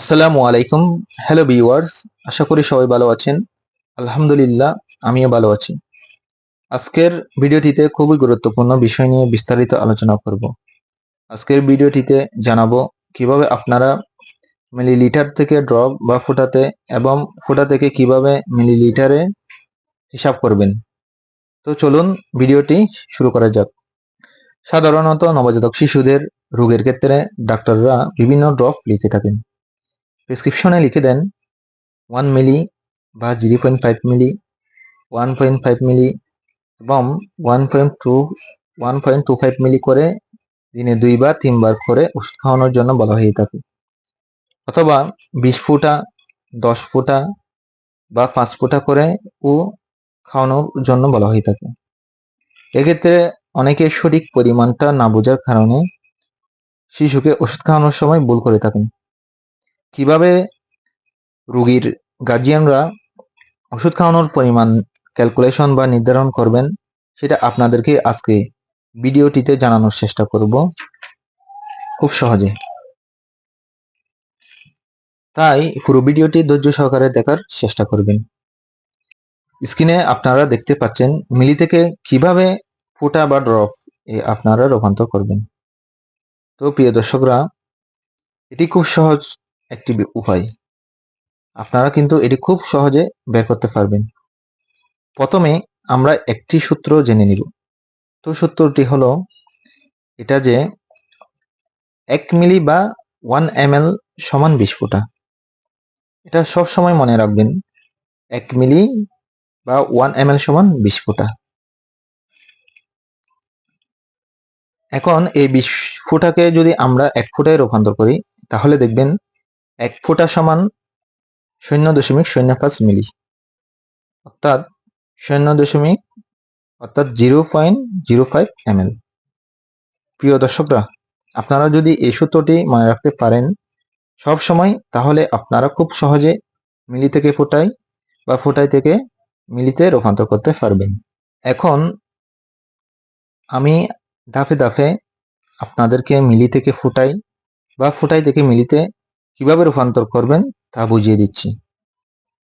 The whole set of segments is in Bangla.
আসসালামু আলাইকুম হ্যালো ভিউয়ার্স আশা করি সবাই ভালো আছেন। আলহামদুলিল্লাহ, আমিও ভালো আছি। আজকের ভিডিওটিতে খুবই গুরুত্বপূর্ণ বিষয় নিয়ে বিস্তারিত আলোচনা করব। আজকের ভিডিওটিতে জানাব কীভাবে আপনারা মিলিলিটার থেকে ড্রপ বা ফোটাতে এবং ফোটা থেকে কীভাবে মিলিলিটারে হিসাব করবেন। তো চলুন ভিডিওটি শুরু করা যাক। সাধারণত নবজাতক শিশুদের রোগের ক্ষেত্রে ডাক্তাররা বিভিন্ন ড্রপ লিখে থাকেন। প্রেসক্রিপশনে লিখে দেন ওয়ান মিলি বা zero point five milli one point five milli এবং one point two one point two five milli করে দিনে দুইবার, তিনবার করে ওষুধ খাওয়ানোর জন্য বলা হয়ে থাকে। অথবা বিশ ফুটা, দশ ফুটা বা পাঁচ ফুটা করে ও খাওয়ানোর জন্য বলা হয়ে থাকে। এক্ষেত্রে অনেকে সঠিক পরিমাণটা না বোঝার কারণে শিশুকে ওষুধ খাওয়ানোর সময় ভুল করে থাকেন। কীভাবে রুগীর গার্জিয়ানরা ওষুধ খাওয়ানোর পরিমাণ ক্যালকুলেশন বা নির্ধারণ করবেন, সেটা আপনাদেরকে আজকে ভিডিওটিতে জানানোর চেষ্টা করব খুব সহজে। তাই পুরো ভিডিওটি ধৈর্য সহকারে দেখার চেষ্টা করবেন। স্ক্রিনে আপনারা দেখতে পাচ্ছেন মিলি থেকে কীভাবে ফোটা বা ড্রপ এ আপনারা রূপান্তর করবেন। তো প্রিয় দর্শকরা, এটি খুব সহজ একটি উপায়। আপনারা কিন্তু এটি খুব সহজে বের করতে পারবেন। প্রথমে আমরা একটি সূত্র জেনে নিব। তো সূত্রটি হলো এটা যে এক মিলি বা ওয়ান এম এল সমান বিশ ফুটা। এটা সব সময় মনে রাখবেন, এক মিলি বা ওয়ান এম সমান বিশ ফুটা। এখন এই বিশ যদি আমরা এক ফুটায় রূপান্তর করি, তাহলে দেখবেন এক ফুটা সমান শূন্য দশমিক শূন্য পাঁচ মিলি। অর্থাৎ শূন্য দশমিক, অর্থাৎ zero point zero five M প্রিয় দর্শকরা, আপনারা যদি এই সূত্রটি মনে রাখতে পারেন, সব সময় তাহলে আপনারা খুব সহজে মিলি থেকে ফোটাই বা ফোটাই থেকে মিলিতে রূপান্তর করতে পারবেন। এখন আমি ধাপে ধাপে আপনাদেরকে মিলি থেকে ফুটাই বা ফুটাই থেকে মিলিতে কীভাবে রূপান্তর করবেন তা বুঝিয়ে দিচ্ছি।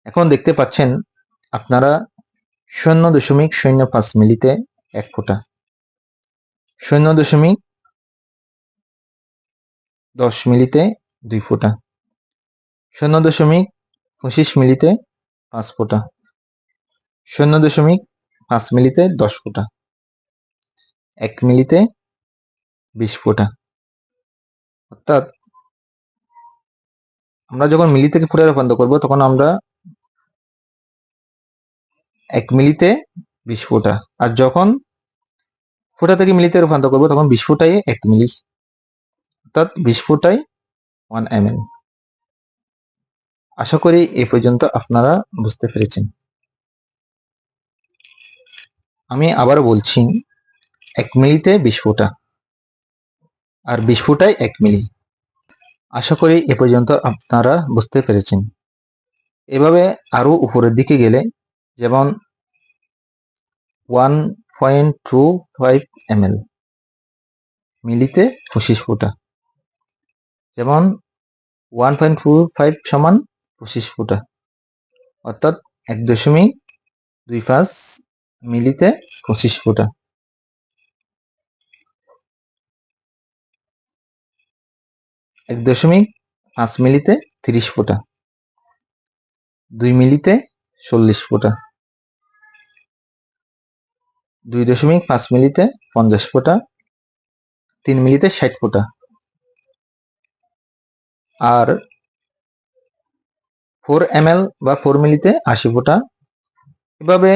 এখন দেখতে পাচ্ছেন আপনারা শূন্য দশমিক শূন্য পাঁচ মিলিতে এক ফোঁটা। শূন্য দশমিক দশ মিলিতে দুই ফোঁটা। শূন্য দশমিক পঁচিশ মিলিতে পাঁচ ফোঁটা। শূন্য দশমিক পাঁচ মিলিতে দশ ফোঁটা। এক মিলিতে বিশ ফোঁটা। অর্থাৎ আমরা যখন মিলি থেকে ফুটে রূপান্তর করব, তখন আমরা এক মিলিতে বিশ ফোঁটা। আর যখন ফোঁটা থেকে মিলিতে রূপান্তর করব, তখন বিশ ফোঁটাই এক মিলি। অর্থাৎ বিশ ফোঁটাই ওয়ান এম আশা করি এ পর্যন্ত আপনারা বুঝতে পেরেছেন। আমি আবার বলছি, এক মিলিতে বিশ ফোঁটা। আর বিশ ফোঁটায় এক মিলি। আশা করি এ পর্যন্ত আপনারা বুঝতে পেরেছেন। এভাবে আরও উপরের দিকে গেলে যেমন one point two five M মিলিতে পঁচিশ ফুটা, যেমন ওয়ান পয়েন্ট টু ফাইভ সমান পঁচিশ ফুটা, অর্থাৎ এক দশমিক দুই পাঁচ মিলিতে পঁচিশ ফুটা। এক দশমিক পাঁচ মিলিতে তিরিশ ফুটা, দুই মিলিতে চল্লিশ ফুটা, দুই দশমিক পাঁচ মিলিতে পঞ্চাশ ফুটা, তিন মিলিতে ষাট ফুটা। আর ফোর এম বা ফোর মিলিতে আশি ফুটা। এভাবে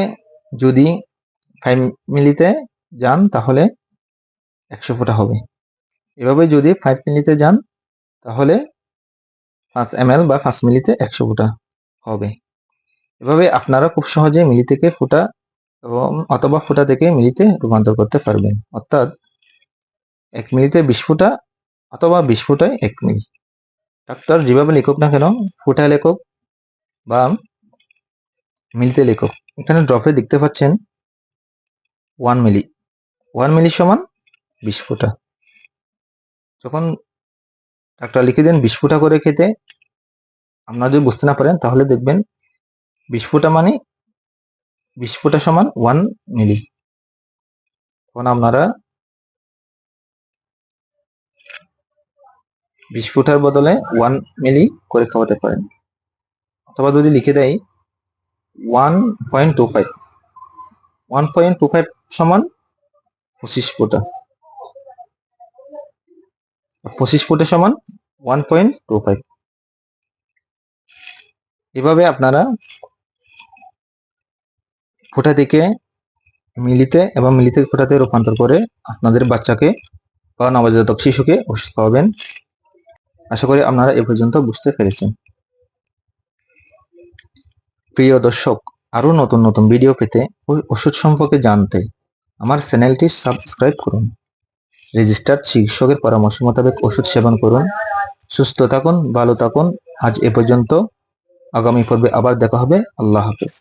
যদি ফাইভ মিলিতে যান তাহলে একশো ফুটা হবে। এভাবে যদি ফাইভ মিলিতে যান তাহলে পাঁচ এম বা পাঁচ মিলিতে একশো ফুটা হবে। এভাবে আপনারা খুব সহজে মিলি থেকে ফুটা এবং অথবা ফুটা থেকে মিলিতে রূপান্তর করতে পারবেন। অর্থাৎ এক মিলিতে বিশ ফুটা অথবা বিশ ফুটায় এক মিলি। ডাক্তার যেভাবে লেখক না কেন, ফুটায় লেখক বা মিলিতে লেখক। এখানে ড্রপে দেখতে পাচ্ছেন ওয়ান মিলি ওয়ান মিলি সমান বিশ ফুটা। যখন ডাক্তার লিখে দেন, বিশ ফুটা করে খেতে। আপনারা যদি বুঝতে না পারেন, তাহলে দেখবেন বিশ ফুটা মানে বিশ ফুটা সমান ওয়ান মিলি তখন আপনারা বিশ ফুটার বদলে ওয়ান মিলি করে খাওয়াতে পারেন। অথবা যদি লিখে দেয় one point two five one point two five সমান পঁচিশ ফুটা। পঁচিশ ফুটা সমান ওয়ান পয়েন্ট টু ফাইভ এভাবে আপনারা ফোঁটা থেকে মিলিতে এবং মিলিতে ফোঁটাতে রূপান্তর করে আপনাদের বাচ্চাকে বা নবজাতক শিশুকে ওষুধ খাওয়াবেন। আশা করি আপনারা এ পর্যন্ত বুঝতে পেরেছেন। প্রিয় দর্শক, আরও নতুন নতুন ভিডিও পেতে ওই ওষুধ সম্পর্কে জানতে আমার চ্যানেলটি সাবস্ক্রাইব করুন। রেজিস্টার্ড চিকিৎসকের পরামর্শ মোতাবেক ওষুধ সেবন করুন। সুস্থ থাকুন, ভালো থাকুন। আজ এ পর্যন্ত। আগামী পর্বে আবার দেখা হবে। আল্লাহ হাফেজ।